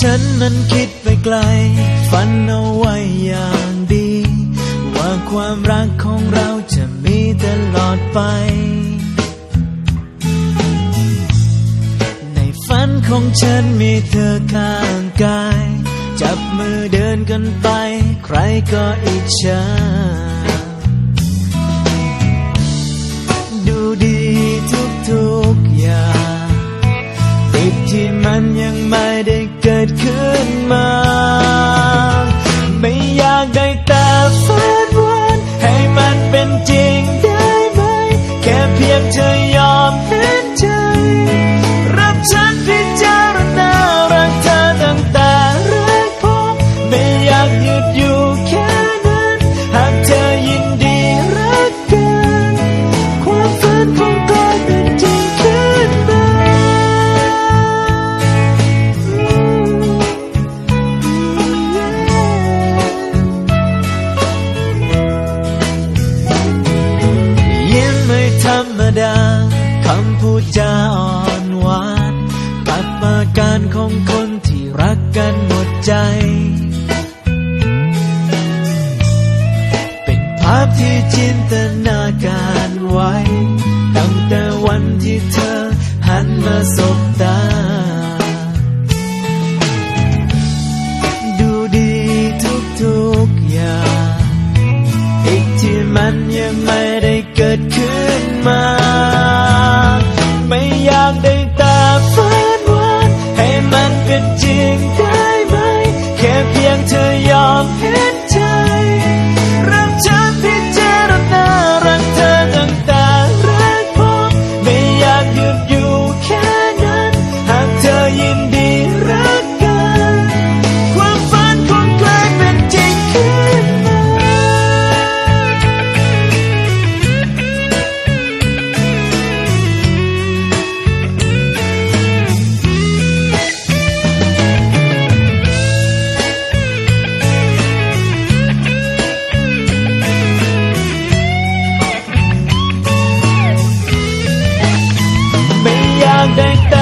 ฉันนั้นคิดไปไกล ฝันเอาไว้อย่างดี ว่าความรักของเราจะมีตลอดไป ในฝันของฉันมีเธอข้างกาย จับมือเดินกันไป ใครก็อิจฉาิดที่มันยังไม่ได้เกิดขึ้นมา ไม่อยากได้แต่ฝันวันให้มันเป็นจริงได้ไหม แค่เพียงเธอยอมเห็นใจ รับฉันที่ พูดจาอ่อนหวานกับอาการของคนที่รักกันหมดใจ เป็นภาพที่จินตนาการไว้ ตั้งแต่วันที่เธอหันมาสบตา ดูดีทุกๆอย่างอีกที่มันยังไม่ได้เกิดขึ้นมา alguém tem.